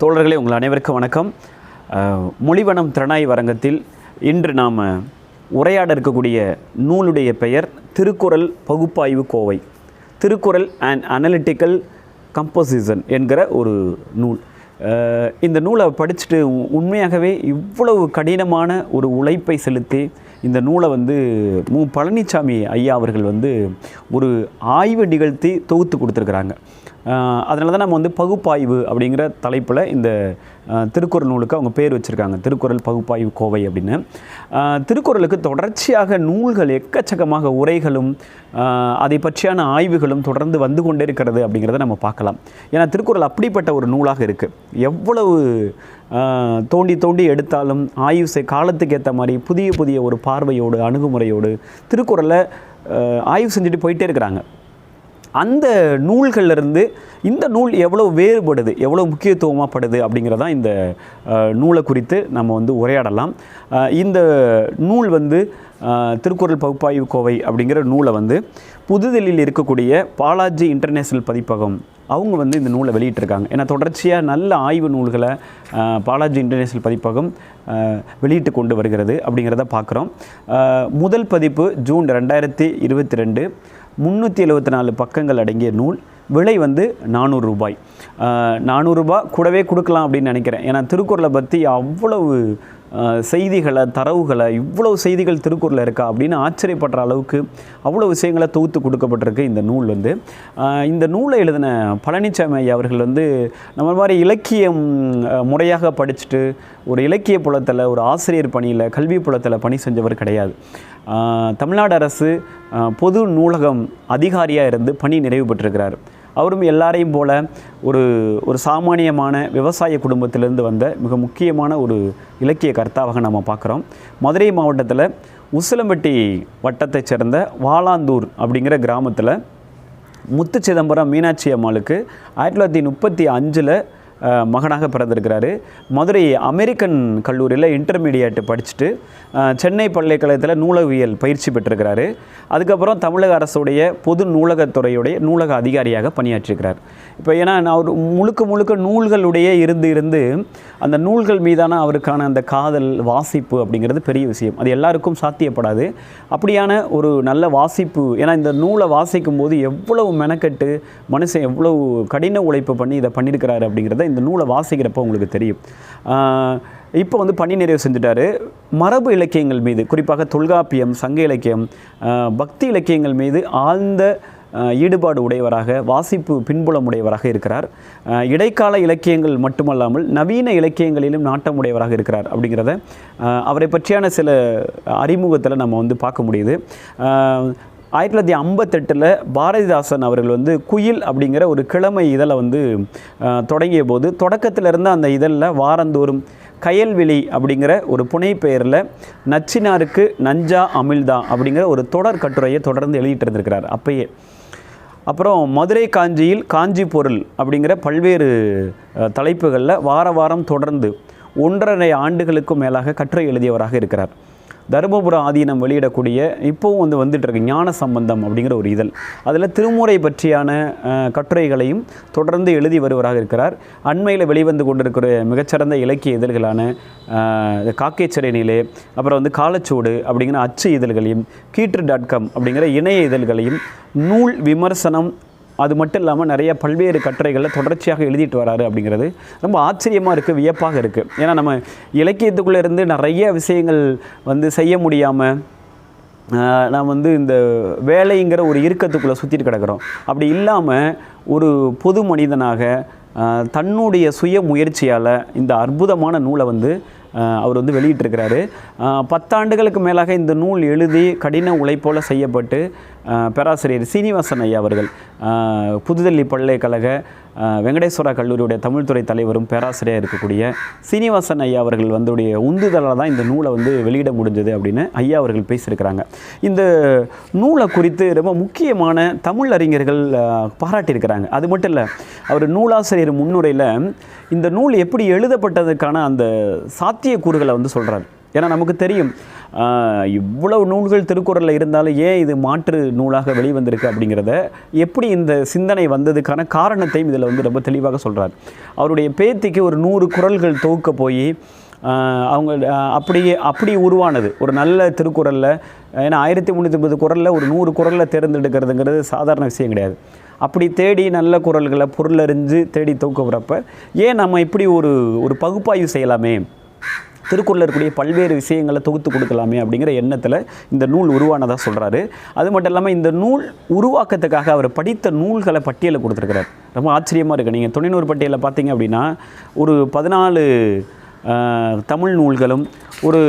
தோழர்களே உங்கள் அனைவருக்கும் வணக்கம். மொழிவனம் திறனாய் வரங்கத்தில் இன்று நாம் உரையாட இருக்கக்கூடிய நூலுடைய பெயர் திருக்குறள் பகுப்பாய்வு கோவை. திருக்குறள் அண்ட் அனலிட்டிக்கல் கம்போசிஷன் என்கிற ஒரு நூல். இந்த நூலை படிச்சுட்டு உண்மையாகவே இவ்வளவு கடினமான ஒரு உழைப்பை செலுத்தி இந்த நூலை வந்து மு. பழனிசாமி ஐயா அவர்கள் வந்து ஒரு ஆய்வு நிகழ்த்தி தொகுத்து கொடுத்துருக்குறாங்க. அதனால தான் நம்ம வந்து பகுப்பாய்வு அப்படிங்கிற தலைப்பில் இந்த திருக்குறள் நூலுக்கு அவங்க பேர் வச்சுருக்காங்க. திருக்குறள் பகுப்பாய்வு கோவை அப்படின்னு. திருக்குறளுக்கு தொடர்ச்சியாக நூல்கள் எக்கச்சக்கமாக உரைகளும் அதை பற்றியான ஆய்வுகளும் தொடர்ந்து வந்து கொண்டே இருக்கிறது அப்படிங்கிறத நம்ம பார்க்கலாம். ஏன்னா திருக்குறள் அப்படிப்பட்ட ஒரு நூலாக இருக்குது எவ்வளவு தோண்டி தோண்டி எடுத்தாலும் ஆய்வு செய் காலத்துக்கு ஏற்ற மாதிரி புதிய புதிய ஒரு பார்வையோடு அணுகுமுறையோடு திருக்குறளை ஆய்வு செஞ்சுட்டு போயிட்டே இருக்கிறாங்க. அந்த நூல்கள்லருந்து இந்த நூல் எவ்வளோ வேறுபடுது எவ்வளோ முக்கியத்துவமாகப்படுது அப்படிங்கிறதான் இந்த நூலை குறித்து நம்ம வந்து உரையாடலாம். இந்த நூல் வந்து திருக்குறள் பகுப்பாய்வு கோவை அப்படிங்கிற நூலை வந்து புதுதில்லியில் இருக்கக்கூடிய பாலாஜி இன்டர்நேஷ்னல் பதிப்பகம் அவங்க வந்து இந்த நூலை வெளியிட்டிருக்காங்க. ஏன்னா தொடர்ச்சியாக நல்ல ஆய்வு நூல்களை பாலாஜி இன்டர்நேஷனல் பதிப்பகம் வெளியிட்டு கொண்டு வருகிறது அப்படிங்கிறத பார்க்குறோம். முதல் பதிப்பு ஜூன் ரெண்டாயிரத்தி இருபத்தி ரெண்டு. முந்நூற்றி எழுபத்தி நாலு பக்கங்கள் அடங்கிய நூல். விலை வந்து நானூறு ரூபாய். நானூறுரூபா கூடவே கொடுக்கலாம் அப்படின்னு நினைக்கிறேன். ஏன்னா திருக்குறளை பற்றி அவ்வளவு செய்திகளை தரவுகளை இவ்வளவு செய்திகள் திருக்குறளில் இருக்கா அப்படின்னு ஆச்சரியப்படுற அளவுக்கு அவ்வளோ விஷயங்களை தொகுத்து கொடுக்கப்பட்டிருக்கு இந்த நூல் வந்து. இந்த நூலை எழுதின பழனிசாமி ஐயா அவர்கள் வந்து நம்ம மாதிரி இலக்கியம் முறையாக படிச்சுட்டு ஒரு இலக்கிய புலத்தில் ஒரு ஆசிரியர் பணியில் கல்வி புலத்தில் பணி செஞ்சவர் கிடையாது. தமிழ்நாடு அரசு பொது நூலகம் அதிகாரியாக இருந்து பணி நிறைவு பெற்றிருக்கிறார். அவரும் எல்லாரையும் போல ஒரு ஒரு சாமானியமான விவசாய குடும்பத்திலிருந்து வந்த மிக முக்கியமான ஒரு இலக்கிய கர்த்தாவாக நம்ம பார்க்குறோம். மதுரை மாவட்டத்தில் உசிலம்பட்டி வட்டத்தைச் சேர்ந்த வாலாந்தூர் அப்படிங்கிற கிராமத்தில் முத்து சிதம்பரம் மீனாட்சி அம்மாளுக்கு ஆயிரத்தி தொள்ளாயிரத்தி முப்பத்தி அஞ்சில் மகனாக பிறந்திருக்கிறாரு. மதுரை அமெரிக்கன் கல்லூரியில் இன்டர்மீடியட் படிச்சுட்டு சென்னை பல்கலைக்கழகத்தில் நூலகவியல் பயிற்சி பெற்றிருக்கிறாரு. அதுக்கப்புறம் தமிழக அரசுடைய பொது நூலகத்துறையுடைய நூலக அதிகாரியாக பணியாற்றிருக்கிறார் இப்போ ஏன்னா நான் முழுக்க முழுக்க நூல்களுடைய இருந்து இருந்து அந்த நூல்கள் மீதான அவருக்கான அந்த காதல் வாசிப்பு அப்படிங்கிறது பெரிய விஷயம். அது எல்லாருக்கும் சாத்தியப்படாது. அப்படியான ஒரு நல்ல வாசிப்பு ஏன்னா இந்த நூலை வாசிக்கும் போது எவ்வளவு மெனக்கெட்டு மனுஷன் எவ்வளவு கடின உழைப்பு பண்ணி இதை பண்ணியிருக்கிறாரு அப்படிங்கிறத இந்த நூலை வாசிக்கிறப்போ உங்களுக்கு தெரியும். இப்போ வந்து பணி நிறைவு செஞ்சுட்டாரு. மரபு இலக்கியங்கள் மீது குறிப்பாக தொல்காப்பியம் சங்க இலக்கியம் பக்தி இலக்கியங்கள் மீது ஆழ்ந்த ஈடுபாடு உடையவராக வாசிப்பு பின்புலம் உடையவராக இருக்கிறார். இடைக்கால இலக்கியங்கள் மட்டுமல்லாமல் நவீன இலக்கியங்களிலும் நாட்டம் உடையவராக இருக்கிறார் அப்படிங்கிறத அவரை பற்றியான சில அறிமுகத்தில் நம்ம வந்து பார்க்க முடியுது. ஆயிரத்தி தொள்ளாயிரத்தி ஐம்பத்தெட்டில் பாரதிதாசன் அவர்கள் வந்து குயில் அப்படிங்கிற ஒரு கிழமை இதழை வந்து தொடங்கிய போது தொடக்கத்தில் இருந்த அந்த இதழில் வாரந்தோறும் கயல்விழி அப்படிங்கிற ஒரு புனை பெயரில் நச்சினாருக்கு நஞ்சா அமிழ்தா அப்படிங்கிற ஒரு தொடர் கட்டுரையை தொடர்ந்து எழுதிட்டு இருந்திருக்கிறார் அப்பயே. அப்புறம் மதுரை காஞ்சியில் காஞ்சி பொருள் அப்படிங்கிற பல்வேறு தலைப்புகளில் வார வாரம் தொடர்ந்து ஒன்றரை ஆண்டுகளுக்கும் மேலாக கட்டுரை எழுதியவராக இருக்கிறார். தருமபுரம் ஆதீனம் வெளியிடக்கூடிய இப்போவும் வந்து வந்துட்டு இருக்கு ஞான சம்பந்தம் அப்படிங்கிற ஒரு இதழ். அதில் திருமுறை பற்றியான கட்டுரைகளையும் தொடர்ந்து எழுதி வருவராக இருக்கிறார். அண்மையில் வெளிவந்து கொண்டிருக்கிற மிகச்சிறந்த இலக்கிய இதழ்களான அஹ், காக்கேச்சரை அப்புறம் வந்து காலச்சூடு அப்படிங்கிற அச்சு இதழ்களையும் கீற்று டாட் காம் அப்படிங்கிற இணைய இதழ்களையும் நூல் விமர்சனம் அது மட்டும் இல்லாமல் நிறைய பல்வேறு கட்டுரைகளில் தொடர்ச்சியாக எழுதிட்டு வராரு அப்படிங்கிறது ரொம்ப ஆச்சரியமாக இருக்குது வியப்பாக இருக்குது ஏன்னா நம்ம இலக்கியத்துக்குள்ளே இருந்து நிறைய விஷயங்கள் வந்து செய்ய முடியாமல் நான் வந்து இந்த வேலைங்கிற ஒரு இறுக்கத்துக்குள்ளே சுற்றிட்டு கிடக்கிறோம். அப்படி இல்லாமல் ஒரு பொது மனிதனாக தன்னுடைய சுய முயற்சியால் இந்த அற்புதமான நூலை வந்து அவர் வந்து வெளியிட்டிருக்கிறாரு. பத்தாண்டுகளுக்கு மேலாக இந்த நூல் எழுதி கடின உழைப்போல் செய்யப்பட்டு பேராசிரியர் சீனிவாசன் ஐயா அவர்கள் புதுதில்லி பல்கலைக்கழக வெங்கடேஸ்வரா கல்லூரியுடைய தமிழ்துறை தலைவரும் பேராசிரியர் இருக்கக்கூடிய சீனிவாசன் ஐயா அவர்கள் வந்துடைய உந்துதலால் தான் இந்த நூலை வந்து வெளியிட முடிஞ்சது அப்படின்னு ஐயா அவர்கள் பேசியிருக்கிறாங்க. இந்த நூலை குறித்து ரொம்ப முக்கியமான தமிழ் அறிஞர்கள் பாராட்டியிருக்கிறாங்க. அது மட்டும் இல்லை அவர் நூலாசிரியர் முன்னுரையில் இந்த நூல் எப்படி எழுதப்பட்டதுக்கான அந்த சாத்தியக்கூறுகளை வந்து சொல்கிறார் ஏன்னா நமக்கு தெரியும் இவ்வளவு நூல்கள் திருக்குறளில் இருந்தாலும் ஏன் இது மாற்று நூலாக வெளிவந்திருக்கு அப்படிங்கிறத எப்படி இந்த சிந்தனை வந்ததுக்கான காரணத்தையும் இதில் வந்து ரொம்ப தெளிவாக சொல்கிறார் அவருடைய பேத்திக்கு ஒரு நூறு குறள்கள் தொகுக்க போய் அவங்க அப்படியே அப்படி உருவானது. ஒரு நல்ல திருக்குறளில் ஏன்னா ஆயிரத்தி முந்நூற்றி ஐம்பது குரலில் ஒரு நூறு குரலில் தேர்ந்தெடுக்கிறதுங்கிறது சாதாரண விஷயம் கிடையாது. அப்படி தேடி நல்ல குரல்களை பொருளறிஞ்சு தேடி தூக்குறப்ப ஏன் நம்ம இப்படி ஒரு ஒரு பகுப்பாய்வு செய்யலாமே? திருக்குறளில் இருக்கக்கூடிய பல்வேறு விஷயங்களை தொகுத்து கொடுக்கலாமே அப்படிங்கிற எண்ணத்தில் இந்த நூல் உருவானதாக சொல்கிறாரு அது மட்டும் இல்லாமல் இந்த நூல் உருவாக்கத்துக்காக அவர் படித்த நூல்களை பட்டியலை கொடுத்துருக்கிறார். ரொம்ப ஆச்சரியமாக இருக்குது நீங்கள் தொண்ணூறு பட்டியலில் பார்த்தீங்க அப்படின்னா ஒரு பதினாலு தமிழ் நூல்களும் ஒரு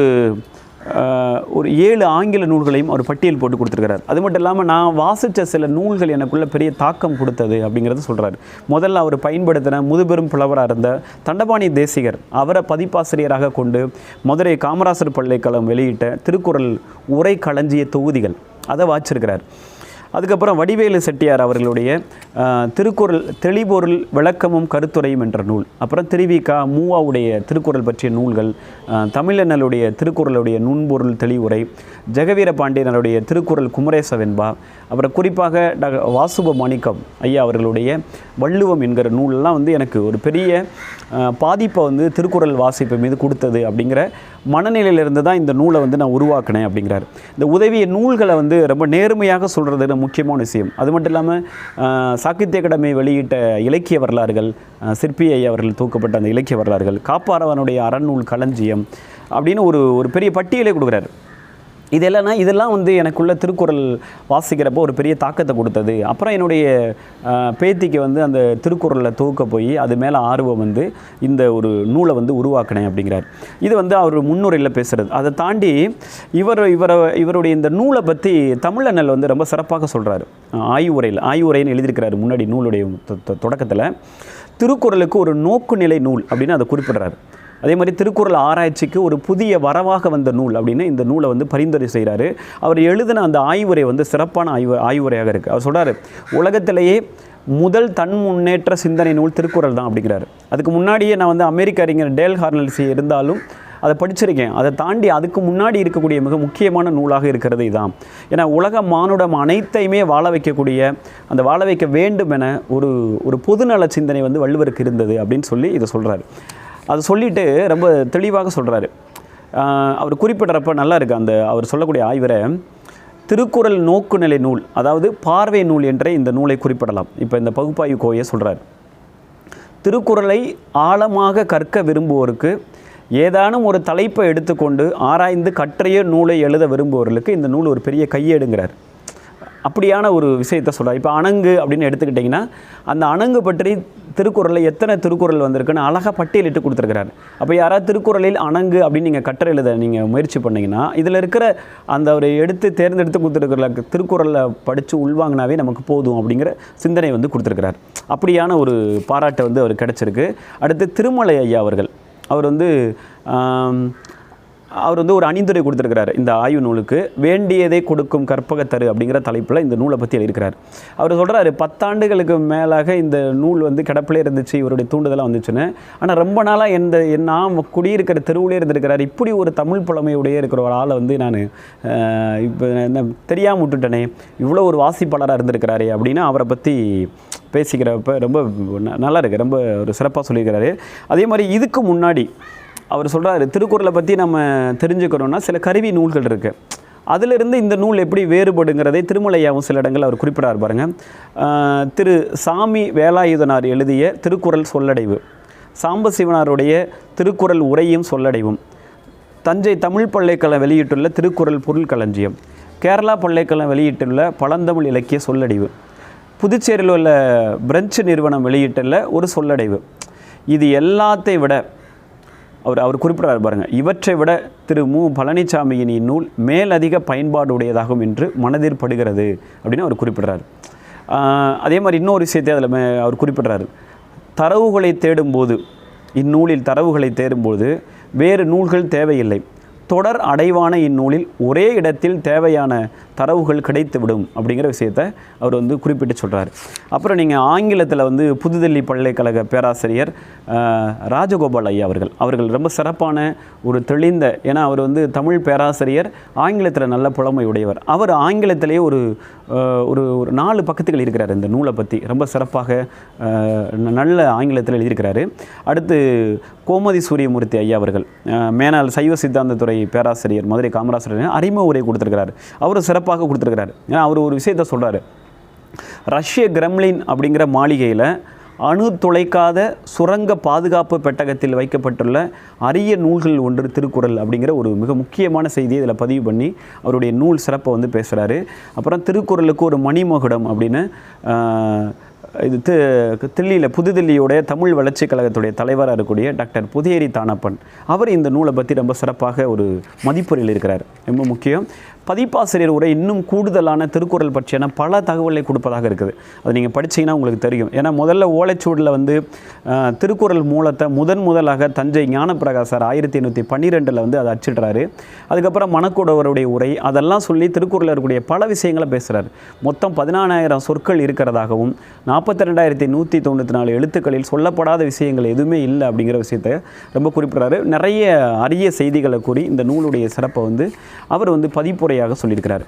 ஒரு ஏழு ஆங்கில நூல்களையும் அவர் பட்டியல் போட்டு கொடுத்துருக்கிறார். அது மட்டும் இல்லாமல் நான் வாசித்த சில நூல்கள் எனக்குள்ள பெரிய தாக்கம் கொடுத்தது அப்படிங்கிறத சொல்கிறார் முதல்ல அவர் பயன்படுத்தின முதுபெரும் புலவராக இருந்த தண்டபாணி தேசிகர் அவரை பதிப்பாசிரியராக கொண்டு மதுரை காமராசர் பல்கலைக்கழகம் வெளியிட்ட திருக்குறள் உரை களஞ்சிய தொகுதிகள். அதை வாச்சிருக்கிறார் அதுக்கப்புறம் வடிவேலு செட்டியார் அவர்களுடைய திருக்குறள் தெளிபொருள் விளக்கமும் கருத்துரையும் என்ற நூல். அப்புறம் திருவிகா மூவாவுடைய திருக்குறள் பற்றிய நூல்கள் ஆஹ், தமிழண்ணலுடைய திருக்குறளுடைய நுண்பொருள் தெளிவுரை ஜெகவீர பாண்டியனருடைய திருக்குறள் குமரேச வெண்பா அப்புறம் குறிப்பாக வாசுப மாணிக்கம் ஐயா அவர்களுடைய வள்ளுவம் என்கிற நூலெல்லாம் வந்து எனக்கு ஒரு பெரிய பாதிப்பை வந்து திருக்குறள் வாசிப்பு மீது கொடுத்தது அப்படிங்கிற மனநிலையிலிருந்து தான் இந்த நூலை வந்து நான் உருவாக்கினேன் அப்படிங்கிறார். இந்த உதவிய நூல்களை வந்து ரொம்ப நேர்மையாக சொல்கிறது முக்கியமான விஷயம். அது மட்டும் இல்லாமல் சாகித்ய அகாடமி வெளியிட்ட இலக்கிய வரலாறுகள் சிற்பி ஐயா அவர்கள் தூக்கப்பட்ட அந்த இலக்கிய வரலாறுகள் காப்பாரவனுடைய அறநூல் களஞ்சியம் அப்படின்னு ஒரு ஒரு பெரிய பட்டியலை கொடுக்குறாரு. இது இதெல்லாம் இதெல்லாம் வந்து எனக்குள்ள திருக்குறள் வாசிக்கிறப்போ ஒரு பெரிய தாக்கத்தை கொடுத்தது. அப்புறம் என்னுடைய பேத்திக்கு வந்து அந்த திருக்குறளில் துவக்க போய் அது மேலே ஆர்வம் வந்து இந்த ஒரு நூலை வந்து உருவாக்கினேன் அப்படிங்கிறார். இது வந்து அவர் முன்னுரையில் பேசுகிறது அதை தாண்டி இவர் இவரை இவருடைய இந்த நூலை பற்றி தமிழண்ணல் வந்து ரொம்ப சிறப்பாக சொல்கிறாரு ஆய்வுரையில் ஆய்வுரைன்னு எழுதியிருக்கிறாரு முன்னாடி நூலுடைய தொடக்கத்தில். திருக்குறளுக்கு ஒரு நோக்குநிலை நூல் அப்படின்னு அதை குறிப்பிடுறாரு. அதே மாதிரி திருக்குறள் ஆராய்ச்சிக்கு ஒரு புதிய வரவாக வந்த நூல் அப்படின்னு இந்த நூலை வந்து பரிந்துரை செய்கிறாரு. அவர் எழுதின அந்த ஆய்வுரை வந்து சிறப்பான ஆய்வு ஆய்வுரையாக இருக்குது அவர் சொல்கிறார் உலகத்திலேயே முதல் தன் முன்னேற்ற சிந்தனை நூல் திருக்குறள் தான் அப்படிங்கிறாரு. அதுக்கு முன்னாடியே நான் வந்து அமெரிக்க அறிஞர் டேல் ஹார்னல்சி இருந்தாலும் அதை படிச்சிருக்கேன். அதை தாண்டி அதுக்கு முன்னாடி இருக்கக்கூடிய மிக முக்கியமான நூலாக இருக்கிறது இதான். ஏன்னா உலக மானுடம் அனைத்தையுமே வாழ வைக்கக்கூடிய அந்த வாழ வைக்க வேண்டும் என ஒரு ஒரு பொதுநல சிந்தனை வந்து வள்ளுவருக்கு இருந்தது அப்படின்னு சொல்லி இதை சொல்கிறாரு அது சொல்லிட்டு ரொம்ப தெளிவாக சொல்கிறாரு அவர் குறிப்பிடுறப்ப நல்லா இருக்குது அந்த அவர் சொல்லக்கூடிய ஆய்வரை திருக்குறள் நோக்குநிலை நூல் அதாவது பார்வை நூல் என்றே இந்த நூலை குறிப்பிடலாம். இப்போ இந்த பகுப்பாய்வு கோயை சொல்கிறார் திருக்குறளை ஆழமாக கற்க விரும்புவோருக்கு ஏதானும் ஒரு தலைப்பை எடுத்துக்கொண்டு ஆராய்ந்து கற்றைய நூலை எழுத விரும்புவோர்களுக்கு இந்த நூல் ஒரு பெரிய கையேடுங்கிறார். அப்படியான ஒரு விஷயத்தை சொல்கிறார் இப்போ அணங்கு அப்படின்னு எடுத்துக்கிட்டிங்கன்னா அந்த அணங்கு பற்றி திருக்குறளில் எத்தனை திருக்குறள் வந்திருக்குன்னு அழகாக பட்டியலிட்டு கொடுத்துருக்கிறாரு. அப்போ யாராவது திருக்குறளில் அணங்கு அப்படின்னு நீங்கள் கட்டுரை எழுத நீங்கள் முயற்சி பண்ணிங்கன்னா இதில் இருக்கிற அந்த ஒரு எடுத்து தேர்ந்தெடுத்து கொடுத்துருக்கிற திருக்குறளில் படித்து உள்வாங்கினாவே நமக்கு போதும் அப்படிங்கிற சிந்தனை வந்து கொடுத்துருக்கிறார். அப்படியான ஒரு பாராட்டை வந்து அவர் கிடச்சிருக்கு. அடுத்து திருமலை ஐயா அவர்கள். அவர் வந்து அவர் வந்து ஒரு அணிந்துரை கொடுத்துருக்கிறார். இந்த ஆய்வு நூலுக்கு வேண்டியதை கொடுக்கும் கற்பகத்தரு அப்படிங்கிற தலைப்பில் இந்த நூலை பற்றி எழுதியிருக்கிறார். அவர் சொல்கிறாரு பத்தாண்டுகளுக்கு மேலாக இந்த நூல் வந்து கிடப்பிலே இருந்துச்சு இவருடைய தூண்டுதலாக வந்துச்சுன்னு. ஆனால் ரொம்ப நாளாக எந்த நான் குடியிருக்கிற தெருவிலே இருந்திருக்கிறார். இப்படி ஒரு தமிழ் புலமையுடைய இருக்கிற ஒரு ஆளை வந்து நான் இப்போ என்ன தெரியாமல் விட்டுட்டேனே இவ்வளோ ஒரு வாசிப்பாளராக இருந்திருக்கிறாரே அப்படின்னு அவரை பற்றி பேசிக்கிறப்ப ரொம்ப நல்லா இருக்குது ரொம்ப ஒரு சிறப்பாக சொல்லியிருக்கிறாரு. அதே மாதிரி இதுக்கு முன்னாடி அவர் சொல்கிறாரு திருக்குறளை பற்றி நம்ம தெரிஞ்சுக்கணும்னா சில கருவி நூல்கள் இருக்குது அதிலிருந்து இந்த நூல் எப்படி வேறுபடுங்கிறதை திருமலையாவும் சில இடங்கள் அவர் குறிப்பிடார் பாருங்க. திரு சாமி வேலாயுதனார் எழுதிய திருக்குறள் சொல்லடைவு சாம்பசிவனாருடைய திருக்குறள் உரையும் சொல்லடைவும் தஞ்சை தமிழ் பல்கலைக்கழகம் வெளியிட்டுள்ள திருக்குறள் பொருள் களஞ்சியம் கேரளா பல்கலைக்கழகம் வெளியிட்டுள்ள பழந்தமிழ் இலக்கிய சொல்லடைவு புதுச்சேரியில் உள்ள பிரெஞ்சு நிறுவனம் வெளியிட்டுள்ள ஒரு சொல்லடைவு. இது எல்லாத்தை விட அவர் அவர் குறிப்பிட்றாரு பாருங்கள் இவற்றை விட திரு. மு. பழனிசாமியின் இந்நூல் மேலதிக பயன்பாடு உடையதாகும் என்று மனதில் படுகிறது அப்படின்னு அவர் குறிப்பிடுறார். அதே மாதிரி இன்னொரு விஷயத்தை அதில் மே- அவர் குறிப்பிட்றாரு. தரவுகளை தேடும்போது இந்நூலில் தரவுகளை தேடும்போது வேறு நூல்கள் தேவையில்லை. தொடர் அடைவான இந்நூலில் ஒரே இடத்தில் தேவையான தரவுகள் கிடைத்துவிடும் அப்படிங்கிற விஷயத்தை அவர் வந்து குறிப்பிட்டு சொல்கிறார் அப்புறம் நீங்கள் ஆங்கிலத்தில் வந்து புதுதில்லி பல்கலைக்கழக பேராசிரியர் ராஜகோபால் ஐயா அவர்கள். அவர்கள் ரொம்ப சிறப்பான ஒரு தெளிந்த ஏன்னா அவர் வந்து தமிழ் பேராசிரியர் ஆங்கிலத்தில் நல்ல புலமை உடையவர். அவர் ஆங்கிலத்திலேயே ஒரு ஒரு ஒரு நாலு பக்கத்துகள் இருக்கிறார் இந்த நூலை பற்றி ரொம்ப சிறப்பாக நல்ல ஆங்கிலத்தில் எழுதியிருக்கிறாரு. அடுத்து கோமதி சூரியமூர்த்தி ஐயா அவர்கள். மேனால் மேனாள் சைவ சித்தாந்தத்துறை பேராசிரியர் மதுரை காமராசர் அறிமுக உரை கொடுத்துருக்கிறார். அவர் சிறப்பாக கொடுத்துருக்கிறாரு. ஏன்னா அவர் ஒரு விஷயத்த சொல்கிறாரு ரஷ்ய கிரெம்லின் அப்படிங்கிற மாளிகையில் அணு துளைக்காத சுரங்க பாதுகாப்பு பெட்டகத்தில் வைக்கப்பட்டுள்ள அரிய நூல்கள் ஒன்று திருக்குறள் அப்படிங்கிற ஒரு மிக முக்கியமான செய்தியை இதில் பதிவு பண்ணி அவருடைய நூல் சிறப்பை வந்து பேசுகிறாரு அப்புறம் திருக்குறளுக்கு ஒரு மணிமகுடம் அப்படின்னு இது தி தில்லியில் புதுதில்லியோடைய தமிழ் வளர்ச்சிக் கழகத்துடைய தலைவராக இருக்கக்கூடிய டாக்டர் புதியேரி தானப்பன். அவர் இந்த நூலை பற்றி ரொம்ப சிறப்பாக ஒரு மதிப்புரையில் இருக்கிறார். ரொம்ப முக்கியம். பதிப்பாசிரியர் உரை இன்னும் கூடுதலான திருக்குறள் பற்றியான பல தகவலை கொடுப்பதாக இருக்குது. அது நீங்கள் படிச்சீங்கன்னா உங்களுக்கு தெரியும். ஏன்னா முதல்ல ஓலைச்சூடில் வந்து திருக்குறள் மூலத்தை முதன் முதலாக தஞ்சை ஞானப்பிரகாசர் ஆயிரத்தி எண்ணூற்றி பன்னிரெண்டில் வந்து அதை அச்சிடுறாரு. அதுக்கப்புறம் மணக்கூடவருடைய உரை அதெல்லாம் சொல்லி திருக்குறளில் இருக்கக்கூடிய பல விஷயங்களை பேசுகிறார் மொத்தம் பதினாலாயிரம் சொற்கள் இருக்கிறதாகவும் நாற்பத்தி ரெண்டாயிரத்தி நூற்றி தொண்ணூற்றி நாலு எழுத்துக்களில் சொல்லப்படாத விஷயங்கள் எதுவுமே இல்லை அப்படிங்கிற விஷயத்தை ரொம்ப குறிப்பிட்றாரு. நிறைய அரிய செய்திகளை கூறி இந்த நூலுடைய சிறப்பை வந்து அவர் வந்து பதிப்புரை வெளிப்படையாக சொல்லியிருக்கிறார்.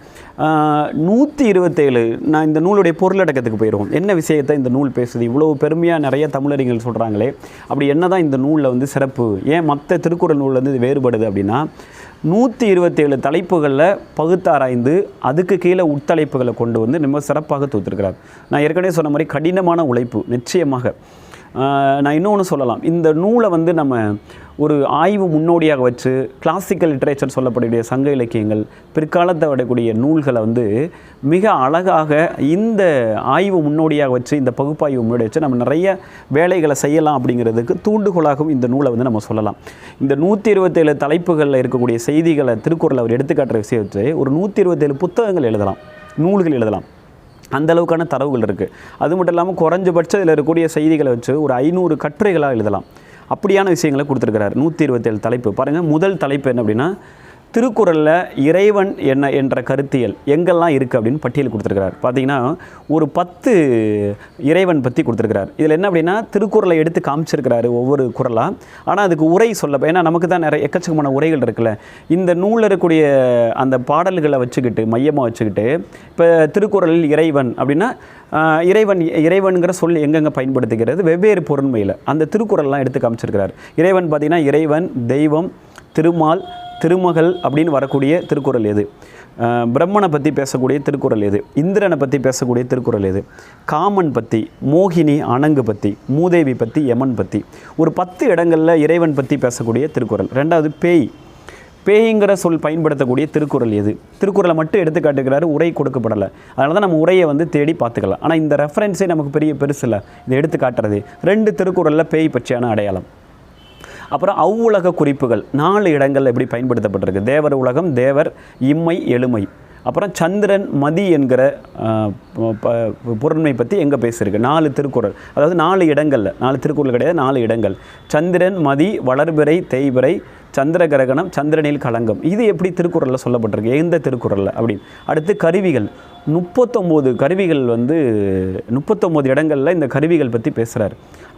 நூற்றி இருபத்தேழு நான் இந்த நூலுடைய பொருளடக்கத்துக்கு போயிடுவோம் என்ன விஷயத்தை இந்த நூல் பேசுது? இவ்வளோ பெருமையாக நிறைய தமிழறிஞர்கள் சொல்கிறாங்களே அப்படி என்னதான் இந்த நூலில் வந்து சிறப்பு? ஏன் மற்ற திருக்குறள் நூலில் வந்து இது வேறுபடுது அப்படின்னா நூற்றி இருபத்தேழு தலைப்புகளில் பகுத்தாராய்ந்து அதுக்கு கீழே உட்தலைப்புகளை கொண்டு வந்து ரொம்ப சிறப்பாக தூத்துருக்கிறார் நான் ஏற்கனவே சொன்ன மாதிரி கடினமான உழைப்பு நிச்சயமாக. நான் இன்னொன்று சொல்லலாம். இந்த நூலை வந்து நம்ம ஒரு ஆய்வு முன்னோடியாக வச்சு கிளாசிக்கல் லிட்ரேச்சர் சொல்லப்படக்கூடிய சங்க இலக்கியங்கள் பிற்காலத்தை வரக்கூடிய நூல்களை வந்து மிக அழகாக இந்த ஆய்வு முன்னோடியாக வச்சு இந்த பகுப்பாய்வு முன்னோடி வச்சு நம்ம நிறைய வேலைகளை செய்யலாம் அப்படிங்கிறதுக்கு தூண்டுகோலாகவும் இந்த நூலை வந்து நம்ம சொல்லலாம். இந்த நூற்றி இருபத்தேழு தலைப்புகளில் இருக்கக்கூடிய செய்திகளை திருக்குறள் அவர் எடுத்துக்காட்டுற விஷயத்தை ஒரு நூற்றி இருபத்தேழு புத்தகங்கள் எழுதலாம். நூல்கள் எழுதலாம். அந்த அளவுக்கான தரவுகள் இருக்குது அது மட்டும் இல்லாமல் குறைஞ்சபட்சம் இதில் இருக்கக்கூடிய செய்திகளை வச்சு ஒரு ஐநூறு கட்டுரைகளாக எழுதலாம். அப்படியான விஷயங்களை கொடுத்துருக்கிறார். நூற்றி இருபத்தேழு தலைப்பு. பாருங்கள் முதல் தலைப்பு என்ன அப்படின்னா திருக்குறளில் இறைவன் என்ன என்ற கருத்தியல் எங்கெல்லாம் இருக்குது அப்படின்னு பட்டியல் கொடுத்துருக்கிறார். பார்த்தீங்கன்னா ஒரு பத்து இறைவன் பற்றி கொடுத்துருக்கிறார். இதில் என்ன அப்படின்னா திருக்குறளை எடுத்து காமிச்சிருக்கிறாரு ஒவ்வொரு குறளாக ஆனால் அதுக்கு உரை சொல்ல ஏன்னா நமக்கு தான் நிறைய எக்கச்சக்கமான உரைகள் இருக்குல்ல. இந்த நூலில் இருக்கக்கூடிய அந்த பாடல்களை வச்சுக்கிட்டு மையமாக வச்சுக்கிட்டு இப்போ திருக்குறளில் இறைவன் அப்படின்னா இறைவன் இறைவனுங்கிற சொல் எங்கெங்கே பயன்படுத்துகிறது? வெவ்வேறு பொருண்மையில். அந்த திருக்குறள்லாம் எடுத்து காமிச்சிருக்கிறார். இறைவன் பார்த்தீங்கன்னா இறைவன் தெய்வம் திருமால் திருமகள் அப்படின்னு வரக்கூடிய திருக்குறள் எது? பிரம்மனை பற்றி பேசக்கூடிய திருக்குறள் எது? இந்திரனை பற்றி பேசக்கூடிய திருக்குறள் எது? காமன் பற்றி மோகினி அணங்கு பற்றி மூதேவி பற்றி யமன் பற்றி ஒரு பத்து இடங்களில் இறைவன் பற்றி பேசக்கூடிய திருக்குறள். ரெண்டாவது பேய். பேய்ங்கிற சொல் பயன்படுத்தக்கூடிய திருக்குறள் எது? திருக்குறளை மட்டும் எடுத்து காட்டுக்கிறாரு உரை கொடுக்கப்படலை. அதனால தான் நம்ம உரையை வந்து தேடி பார்த்துக்கலாம். ஆனால் இந்த ரெஃபரன்ஸே நமக்கு பெரிய பெருசு இல்லை. இதை எடுத்து காட்டுறது. ரெண்டு திருக்குறளில் பேய் பற்றியான அடையாளம். அப்புறம் அவ்வுலக குறிப்புகள். நாலு இடங்கள் எப்படி பயன்படுத்தப்பட்டிருக்கு? தேவர் உலகம் தேவர் இம்மை எழுமை. அப்புறம் சந்திரன் மதி என்கிற ப- பொருண்மை பற்றி எங்கே பேசியிருக்கு? நாலு திருக்குறள். அதாவது நாலு இடங்களில். நாலு திருக்குறள் கிடையாது நாலு இடங்கள். சந்திரன் மதி வளர்பிறை தேய்பிறை சந்திர கிரகணம் சந்திரனில் கலங்கம் இது எப்படி திருக்குறளில் சொல்லப்பட்டிருக்கு? எந்த திருக்குறளில்? அப்படின்னு. அடுத்து கருவிகள். முப்பத்தொம்போது கருவிகள் வந்து முப்பத்தொம்போது இடங்களில் இந்த கருவிகள் பற்றி பேசுகிறார்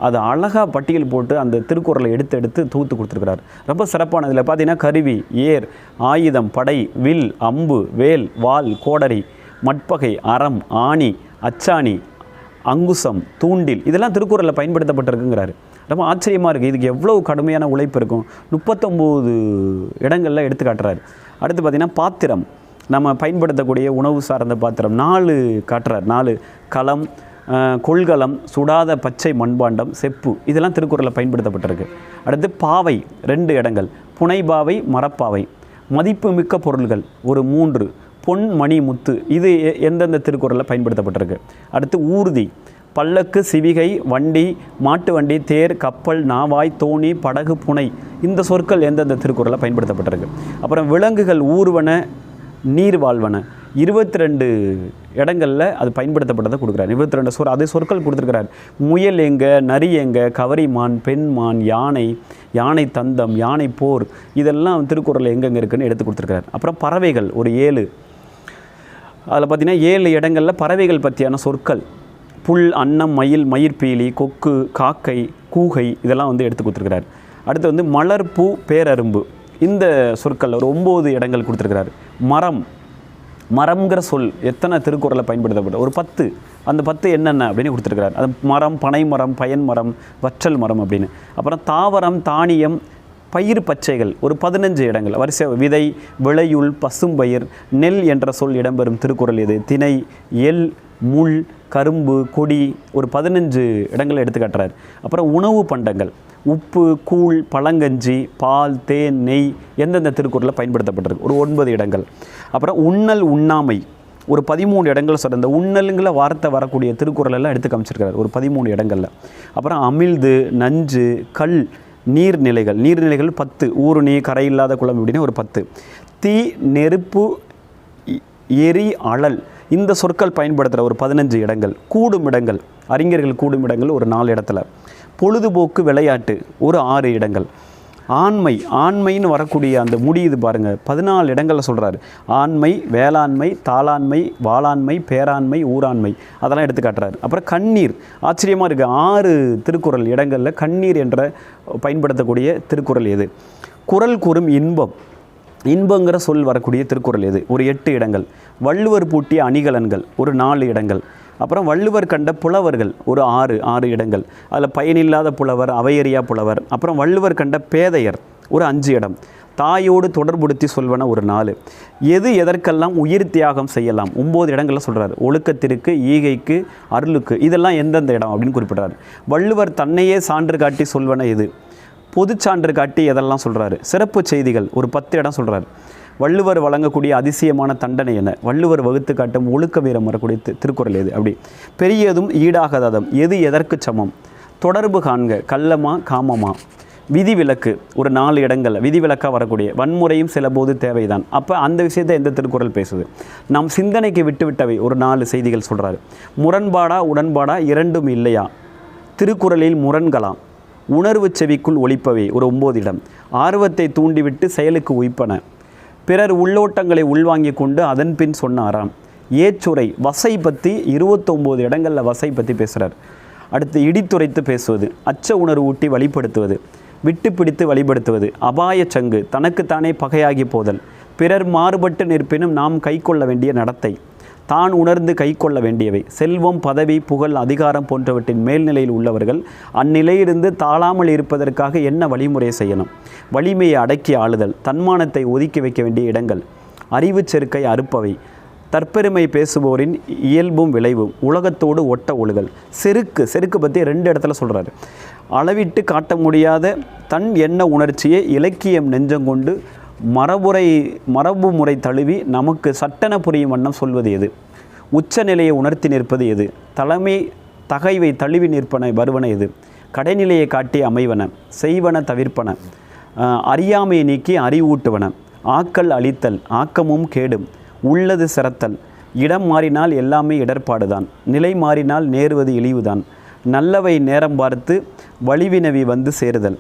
அது அழகாக பட்டியல் போட்டு அந்த திருக்குறளை எடுத்து எடுத்து தூத்து கொடுத்துருக்கிறார். ரொம்ப சிறப்பான இதில் பார்த்தீங்கன்னா கருவி ஏர் ஆயுதம் படை வில் அம்பு வேல் வால் கோடரி மட்பகை அறம் ஆணி அச்சாணி அங்குசம் தூண்டில் இதெல்லாம் திருக்குறளில் பயன்படுத்தப்பட்டிருக்குங்கிறாரு. ரொம்ப ஆச்சரியமாக இருக்குது இதுக்கு எவ்வளோ கடுமையான உழைப்பு இருக்கும். முப்பத்தொம்போது இடங்களில் எடுத்து காட்டுறாரு. அடுத்து பார்த்திங்கன்னா பாத்திரம். நம்ம பயன்படுத்தக்கூடிய உணவு சார்ந்த பாத்திரம் நாலு காட்டுறார். நாலு களம் கொள்கலம் சுடாத பச்சை மண்பாண்டம் செப்பு இதெல்லாம் திருக்குறளில் பயன்படுத்தப்பட்டிருக்கு. அடுத்து பாவை ரெண்டு இடங்கள். புனைபாவை மரப்பாவை. மதிப்புமிக்க பொருள்கள் ஒரு மூன்று. பொன் மணி முத்து இது எந்தெந்த திருக்குறளில் பயன்படுத்தப்பட்டிருக்கு? அடுத்து ஊர்தி. பல்லக்கு சிவிகை வண்டி மாட்டு வண்டி தேர் கப்பல் நாவாய் தோணி படகு புனை. இந்த சொற்கள் எந்தெந்த திருக்குறளில் பயன்படுத்தப்பட்டிருக்கு? அப்புறம் விலங்குகள் ஊர்வன நீர் வாழ்வன இருபத்தி ரெண்டு இடங்களில் அது பயன்படுத்தப்பட்டதை கொடுக்குறாரு. இருபத்தி ரெண்டு சொற் அது சொற்கள் கொடுத்துருக்கிறார். முயல் எங்க நரி எங்க கவரிமான் பெண்மான் யானை யானை தந்தம் யானை போர் இதெல்லாம் திருக்குறள் எங்கெங்கே இருக்குன்னு எடுத்து கொடுத்துருக்காரு அப்புறம் பறவைகள் ஒரு ஏழு. அதில் பார்த்தீங்கன்னா ஏழு இடங்களில் பறவைகள் பற்றியான சொற்கள். புல் அன்னம் மயில் மயிர்பீலி கொக்கு காக்கை கூகை இதெல்லாம் வந்து எடுத்து கொடுத்துருக்கிறார். அடுத்து வந்து மலர் பூ பேரரும்பு. இந்த சொற்கள் ஒரு ஒம்பது இடங்கள் கொடுத்துருக்கிறார். மரம். மரம்ங்கிற சொல் எத்தனை திருக்குறளை பயன்படுத்தப்பட்ட ஒரு பத்து. அந்த பத்து என்னென்ன அப்படின்னு கொடுத்துருக்கிறார். அது மரம் பனை மரம் பயன் மரம் வற்றல் மரம் அப்படின்னு. அப்புறம் தாவரம் தானியம் பயிர் பச்சைகள் ஒரு பதினஞ்சு இடங்கள். வரிசை விதை விளையுள் பசும்பயிர் நெல் என்ற சொல் இடம்பெறும் திருக்குறள் இது. திணை எல் முள் கரும்பு கொடி ஒரு பதினஞ்சு இடங்களை எடுத்து காட்டுறாரு. அப்புறம் உணவு பண்டங்கள் உப்பு கூழ் பழங்கஞ்சி பால் தேன் நெய் எந்தெந்த திருக்குறளில் பயன்படுத்தப்பட்டிருக்கு? ஒரு ஒன்பது இடங்கள். அப்புறம் உண்ணல் உண்ணாமை ஒரு பதிமூணு இடங்கள் சொல்ல இந்த உண்ணலுங்கிற வார்த்தை வரக்கூடிய திருக்குறள் எல்லாம் எடுத்து காமிச்சிருக்காரு ஒரு பதிமூணு இடங்களில். அப்புறம் அமிழ்து நஞ்சு கல் நீர்நிலைகள். நீர்நிலைகள் பத்து. ஊருணி கரை இல்லாத குளம் இப்படின்னு ஒரு பத்து. தீ நெருப்பு எரி அழல். இந்த சொற்கள் பயன்படுத்துகிற ஒரு பதினஞ்சு இடங்கள் கூடும் இடங்கள் அறிஞர்கள் கூடும் இடங்கள் ஒரு நாலு இடத்துல. பொழுதுபோக்கு விளையாட்டு ஒரு ஆறு இடங்கள். ஆண்மை ஆண்மைன்னு வரக்கூடிய அந்த முடியுது பாருங்கள் பதினாலு இடங்களில் சொல்கிறாரு ஆண்மை வேளாண்மை தாளாண்மை வாளாண்மை பேராண்மை ஊராண்மை அதெல்லாம் எடுத்து காட்டுறாரு. அப்புறம் கண்ணீர் ஆச்சரியமாக இருக்குது ஆறு திருக்குறள் இடங்களில் கண்ணீர் என்ற பயன்படுத்தக்கூடிய திருக்குறள் எது? குரல் கூறும் இன்பம். இன்பங்கிற சொல் வரக்கூடிய திருக்குறள் எது? ஒரு எட்டு இடங்கள். வள்ளுவர் பூட்டிய அணிகலன்கள் ஒரு நாலு இடங்கள். அப்புறம் வள்ளுவர் கண்ட புலவர்கள் ஒரு ஆறு ஆறு இடங்கள். அதில் பயனில்லாத புலவர் அவையறியா புலவர். அப்புறம் வள்ளுவர் கண்ட பேதையர் ஒரு அஞ்சு இடம். தாயோடு தொடர்புடுத்தி சொல்வன ஒரு நாலு. எது எதற்கெல்லாம் உயிர் தியாகம் செய்யலாம்? ஒம்பது இடங்களில் சொல்கிறார் ஒழுக்கத்திற்கு ஈகைக்கு அருளுக்கு. இதெல்லாம் எந்தெந்த இடம் அப்படின்னு குறிப்பிட்றாரு. வள்ளுவர் தன்னையே சான்று காட்டி சொல்வன பொது சான்று காட்டி எதெல்லாம் சொல்கிறாரு சிறப்பு செய்திகள் ஒரு பத்து இடம் சொல்கிறாரு வள்ளுவர் வழங்கக்கூடிய அதிசயமான தண்டனை என்ன? வள்ளுவர் வகுத்து காட்டும் ஒழுக்க வீரம் வரக்கூடிய திருக்குறள் எது? அப்படி. பெரியதும் ஈடாகாததும் எது எதற்கு சமம்? தொடர்பு காண்க கள்ளமா காமமா? விதிவிலக்கு ஒரு நாலு இடங்கள்ல விதிவிலக்காக வரக்கூடிய வன்முறையும் சில போது தேவைதான். அப்போ அந்த விஷயத்தை எந்த திருக்குறள் பேசுது? நாம் சிந்தனைக்கு விட்டுவிட்டவை ஒரு நாலு செய்திகள் சொல்கிறாரு முரண்பாடா உடன்பாடா இரண்டும் இல்லையா? திருக்குறளில் முரண்களாம். உணர்வு செவிக்குள் ஒழிப்பவை. ஒரு ஒம்பது இடம். ஆர்வத்தை தூண்டிவிட்டு செயலுக்கு உய்ப்பன பிறர் உள்ளோட்டங்களை உள்வாங்கி கொண்டு அதன் பின் சொன்னாராம். ஏச்சுரை வசை பற்றி இருபத்தொம்போது இடங்களில் வசை பற்றி பேசுகிறார் அடுத்து இடித்துரைத்து பேசுவது. அச்ச உணர்வு ஊட்டி வழிப்படுத்துவது விட்டு பிடித்து வழிபடுத்துவது. அபாயச் சங்கு. தனக்குத்தானே பகையாகி போதல். பிறர் மாறுபட்டு நிற்பினும் நாம் கைக்கொள்ள வேண்டிய நடத்தை. தான் உணர்ந்து கைக்கொள்ள வேண்டியவை. செல்வம் பதவி புகழ் அதிகாரம் போன்றவற்றின் மேல்நிலையில் உள்ளவர்கள் அந்நிலையிலிருந்து தாழாமல் இருப்பதற்காக என்ன வழிமுறை செய்யணும்? வலிமையை அடக்கி ஆளுதல் தன்மானத்தை ஒதுக்கி வைக்க வேண்டிய இடங்கள் அறிவு செருக்கை அறுப்பவை தற்பெருமை பேசுபோரின் இயல்பும் விளைவும் உலகத்தோடு ஒட்ட ஒழுகல். செருக்கு செருக்கு பற்றி ரெண்டு இடத்துல சொல்கிறாரு அளவிட்டு காட்ட முடியாத தன் எண்ண உணர்ச்சியை இலக்கியம் நெஞ்சங்கொண்டு மரபுரை மரபு முறை தழுவி நமக்கு சட்டென புரியும் வண்ணம் சொல்வது எது? உச்சநிலையை உணர்த்தி நிற்பது எது? தலைமை தகைவை தழுவி நிற்பன வருவன எது? கடைநிலையை காட்டி அமைவன செய்வன தவிர்ப்பன அறியாமையை நீக்கி அறிவூட்டுவன ஆக்கல் அழித்தல் ஆக்கமும் கேடும் உள்ளது சிறத்தல் இடம் மாறினால் எல்லாமே இடர்பாடுதான் நிலை மாறினால் நேருவது இழிவுதான் நல்லவை நேரம் பார்த்து வழிவினவி வந்து சேருதல்.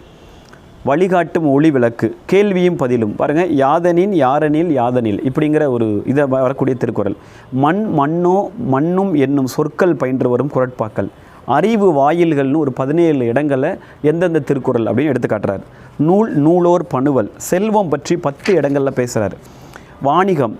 வழிகாட்டும் ஒளி விளக்கு கேள்வியும் பதிலும். பாருங்கள் யாதனின் யாரனில் யாதனில். இப்படிங்கிற ஒரு இதை வரக்கூடிய திருக்குறள். மண் மண்ணோ மண்ணும் என்னும் சொற்கள் பயின்று வரும் குரட்பாக்கள். அறிவு வாயில்கள்னு ஒரு பதினேழு இடங்களை எந்தெந்த திருக்குறள் அப்படின்னு எடுத்துக்காட்டுறார். நூல் நூலோர் பணுவல். செல்வம் பற்றி பத்து இடங்களில் பேசுகிறார் வாணிகம்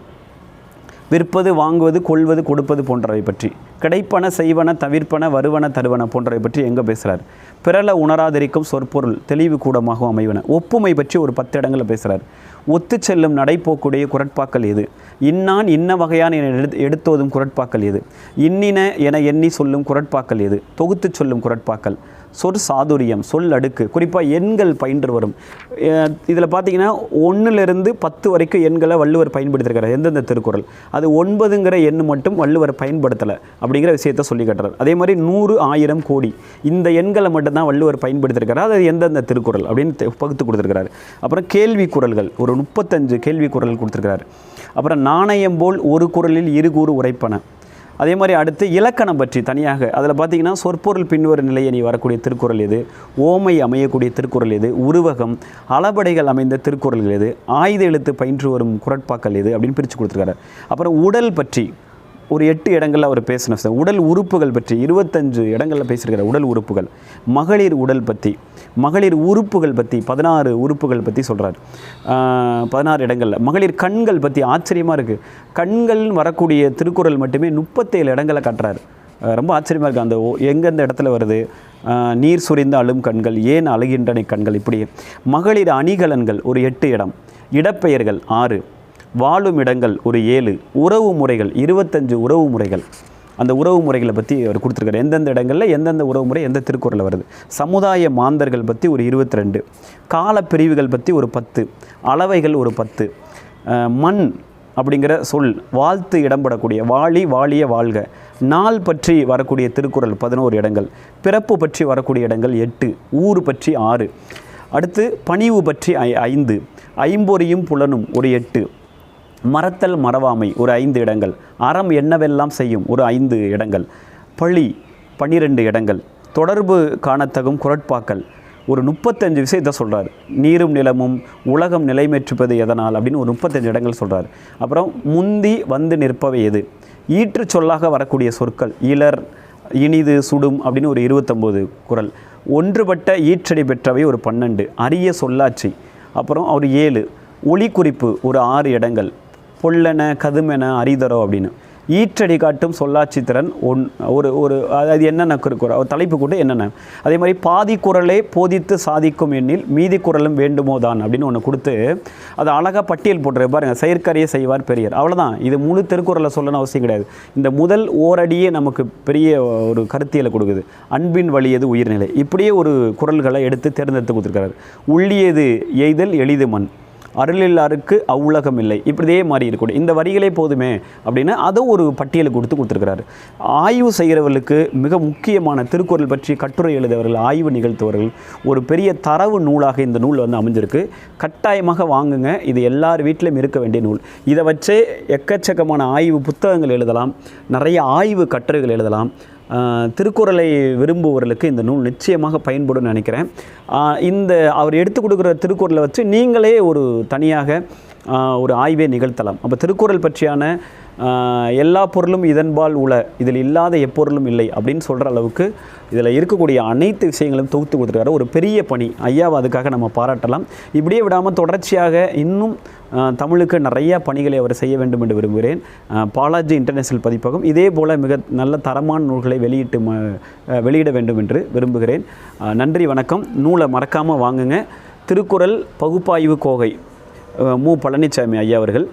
விற்பது வாங்குவது கொள்வது கொடுப்பது போன்றவை பற்றி. கிடைப்பன செய்வன தவிர்ப்பன வருவன தருவன போன்றவை பற்றி எங்கே பேசுகிறார் பிறல உணராதிருக்கும் சொற்பொருள் தெளிவு கூடமாகவும் அமைவன. ஒப்புமை பற்றி ஒரு பத்து இடங்களில் பேசுகிறார் ஒத்து செல்லும் நடைப்போக்குடைய குரட்பாக்கள் எது? இன்னான் இன்ன வகையான என எடுத்து எடுத்தோதும் குரட்பாக்கள் எது? இன்னின என எண்ணி சொல்லும் குரட்பாக்கள் எது? தொகுத்து சொல்லும் குரட்பாக்கள் சொற் சாதுரியம் சொல் அடுக்கு குறிப்பாக எண்கள் பயின்று வரும் இதில் பார்த்தீங்கன்னா ஒன்றுலேருந்து பத்து வரைக்கும் எண்களை வள்ளுவர் பயன்படுத்திருக்கிறார் எந்தெந்த திருக்குறள்? அது ஒன்பதுங்கிற எண் மட்டும் வள்ளுவர் பயன்படுத்தலை அப்படிங்கிற விஷயத்த சொல்லி காட்டுறார். அதே மாதிரி நூறு ஆயிரம் கோடி இந்த எண்களை மட்டும்தான் வள்ளுவர் பயன்படுத்திருக்கிறார் அது எந்தெந்த திருக்குறள் அப்படின்னு தெ- பகுத்து கொடுத்துருக்கிறாரு அப்புறம் கேள்வி குரல்கள் ஒரு முப்பத்தஞ்சு கேள்வி குரல் கொடுத்துருக்கிறாரு அப்புறம் நாணயம் போல் ஒரு குரலில் இரு கூறு உரைப்பன. அதே மாதிரி அடுத்து இலக்கணம் பற்றி தனியாக. அதில் பார்த்தீங்கன்னா சொற்பொருள் பின்வரும் நிலையை நீ வரக்கூடிய திருக்குறள் எது? ஓமை அமையக்கூடிய திருக்குறள் எது? உருவகம் அளபடைகள் அமைந்த திருக்குறள்கள் எது? ஆயுத எழுத்து பயின்று வரும் குரட்பாக்கள் எது? அப்படின்னு பிரித்து கொடுத்துருக்காரு. அப்புறம் உடல் பற்றி ஒரு எட்டு இடங்களில் அவர் பேசின சார் உடல் உறுப்புகள் பற்றி இருபத்தஞ்சு இடங்களில் பேசியிருக்கிறார் உடல் உறுப்புகள். மகளிர் உடல் பற்றி மகளிர் உறுப்புகள் பற்றி பதினாறு உறுப்புகள் பற்றி சொல்கிறார் பதினாறு இடங்களில். மகளிர் கண்கள் பற்றி ஆச்சரியமாக இருக்குது கண்கள் வரக்கூடிய திருக்குறள் மட்டுமே முப்பத்தேழு இடங்களை காட்டுறாரு. ரொம்ப ஆச்சரியமாக இருக்குது அந்த ஓ- எங்கெந்த இடத்துல வருது? நீர் சுரிந்த அழும் கண்கள் ஏன் அழுகின்றன கண்கள் இப்படி. மகளிர் அணிகலன்கள் ஒரு எட்டு இடம். இடப்பெயர்கள் ஆறு. வாழும் இடங்கள் ஒரு ஏழு. உறவு முறைகள் இருபத்தஞ்சு உறவு முறைகள். அந்த உறவு முறைகளை பற்றி அவர் கொடுத்துருக்காரு. எந்தெந்த இடங்களில் எந்தெந்த உறவு முறை எந்த திருக்குறளில் வருது. சமுதாய மாந்தர்கள் பற்றி ஒரு இருபத்தி ரெண்டு காலப்பிரிவுகள் பற்றி ஒரு பத்து. அளவைகள் ஒரு பத்து. மண் அப்படிங்கிற சொல் வாழ்த்து இடம்படக்கூடிய வாழி வாழிய வாழ்க. நாள் பற்றி வரக்கூடிய திருக்குறள் பதினோரு இடங்கள். பிறப்பு பற்றி வரக்கூடிய இடங்கள் எட்டு. ஊர் பற்றி ஆறு. அடுத்து பணிவு பற்றி ஐ ஐந்து. ஐம்பொறியும் புலனும் ஒரு எட்டு. மறத்தல் மறவாமை ஒரு ஐந்து இடங்கள். அறம் என்னவெல்லாம் செய்யும்? ஒரு ஐந்து இடங்கள். பழி பன்னிரெண்டு இடங்கள். தொடர்பு காணத்தகும் குரட்பாக்கள். ஒரு முப்பத்தஞ்சு விஷயத்தை சொல்கிறார் நீரும் நிலமும் உலகம் நிலைமேற்றுப்பது எதனால்? அப்படின்னு ஒரு முப்பத்தஞ்சு இடங்கள் சொல்கிறார் அப்புறம் முந்தி வந்து நிற்பவை எது? ஈற்று சொல்லாக வரக்கூடிய சொற்கள். இலர் இனிது சுடும் அப்படின்னு ஒரு இருபத்தொம்போது குறள் ஒன்றுபட்ட ஈற்றடி பெற்றவை ஒரு பன்னெண்டு. அரிய சொல்லாட்சி அப்புறம் ஒரு ஏழு. ஒளி குறிப்பு ஒரு ஆறு இடங்கள். பொல்லென கதுமென அரிதரோ அப்படின்னு. ஈற்றடி காட்டும் சொல்லாட்சித்திறன் ஒன் ஒரு ஒரு அது என்னென்ன குறை தலைப்பு கூட என்னென்ன? அதே மாதிரி பாதி குரலே போதித்து சாதிக்கும் எண்ணில் மீதி குரலும் வேண்டுமோ தான் அப்படின்னு ஒன்று கொடுத்து அதை அழகாக பட்டியல் போட்டுரு பாருங்கள் செயற்கரையை செய்வார் பெரியர். அவ்வளோதான் இது முழு திருக்குறளை சொல்லணும் அவசியம் கிடையாது. இந்த முதல் ஓரடியே நமக்கு பெரிய ஒரு கருத்தியலை கொடுக்குது. அன்பின் வழியது உயிர்நிலை? இப்படியே ஒரு குரல்களை எடுத்து தேர்ந்தெடுத்து கொடுத்துருக்காரு உள்ளியது எய்தல் எளிது மண். அருளில்லாருக்கு அவ்வுலகம் இல்லை இப்படிதே மாறி இருக்கக்கூடிய இந்த வரிகளே போதுமே அப்படின்னு அதை ஒரு பட்டியலை கொடுத்து கொடுத்துருக்கிறாரு. ஆய்வு செய்கிறவர்களுக்கு மிக முக்கியமான திருக்குறள் பற்றி கட்டுரை எழுதவர்கள் ஆய்வு நிகழ்த்துவர்கள் ஒரு பெரிய தரவு நூலாக இந்த நூல் வந்து அமைஞ்சிருக்கு. கட்டாயமாக வாங்குங்க இது எல்லார் வீட்டிலும் இருக்க வேண்டிய நூல். இதை வச்சே எக்கச்சக்கமான ஆய்வு புத்தகங்கள் எழுதலாம் நிறைய ஆய்வு கட்டுரைகள் எழுதலாம். திருக்குறளை விரும்புவர்களுக்கு இந்த நூல் நிச்சயமாக பயன்படும் நினைக்கிறேன். இந்த அவர் எடுத்து கொடுக்குற திருக்குறளை வச்சு நீங்களே ஒரு தனியாக ஒரு ஆய்வை நிகழ்த்தலாம். அப்போ திருக்குறள் பற்றியான எல்லா பொருளும் இதன்பால் உள இதில் இல்லாத எப்பொருளும் இல்லை அப்படின்னு சொல்கிற அளவுக்கு இதில் இருக்கக்கூடிய அனைத்து விஷயங்களும் தொகுத்து கொடுத்துருக்காரு. ஒரு பெரிய பணி. ஐயாவை அதுக்காக நம்ம பாராட்டலாம். இப்படியே விடாமல் தொடர்ச்சியாக இன்னும் தமிழுக்கு நிறையா பணிகளை அவர் செய்ய வேண்டும் என்று விரும்புகிறேன். பாலாஜி இன்டர்நேஷனல் பதிப்பகம் இதே போல் மிக நல்ல தரமான நூல்களை வெளியிட்டு வெளியிட வேண்டும் என்று விரும்புகிறேன். நன்றி வணக்கம். நூலை மறக்காமல் வாங்குங்க. திருக்குறள் பகுப்பாய்வு கோகை. மு. பழனிசாமி ஐயா அவர்கள்.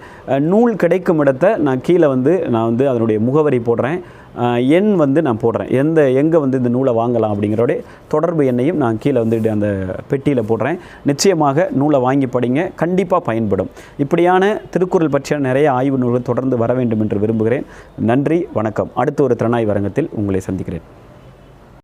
நூல் கிடைக்கும் இடத்தை நான் கீழே வந்து நான் வந்து அதனுடைய முகவரி போடுறேன். எண் வந்து நான் போடுறேன். எந்த எங்கே வந்து இந்த நூலை வாங்கலாம் அப்படிங்கிறோட தொடர்பு எண்ணையும் நான் கீழே வந்து அந்த பெட்டியில் போடுறேன். நிச்சயமாக நூலை வாங்கி படிங்க. கண்டிப்பாக பயன்படும். இப்படியான திருக்குறள் பற்றிய நிறைய ஆய்வு நூல்கள் தொடர்ந்து வர வேண்டும் என்று விரும்புகிறேன். நன்றி வணக்கம். அடுத்த ஒரு திறனாய் அரங்கத்தில் உங்களை சந்திக்கிறேன்.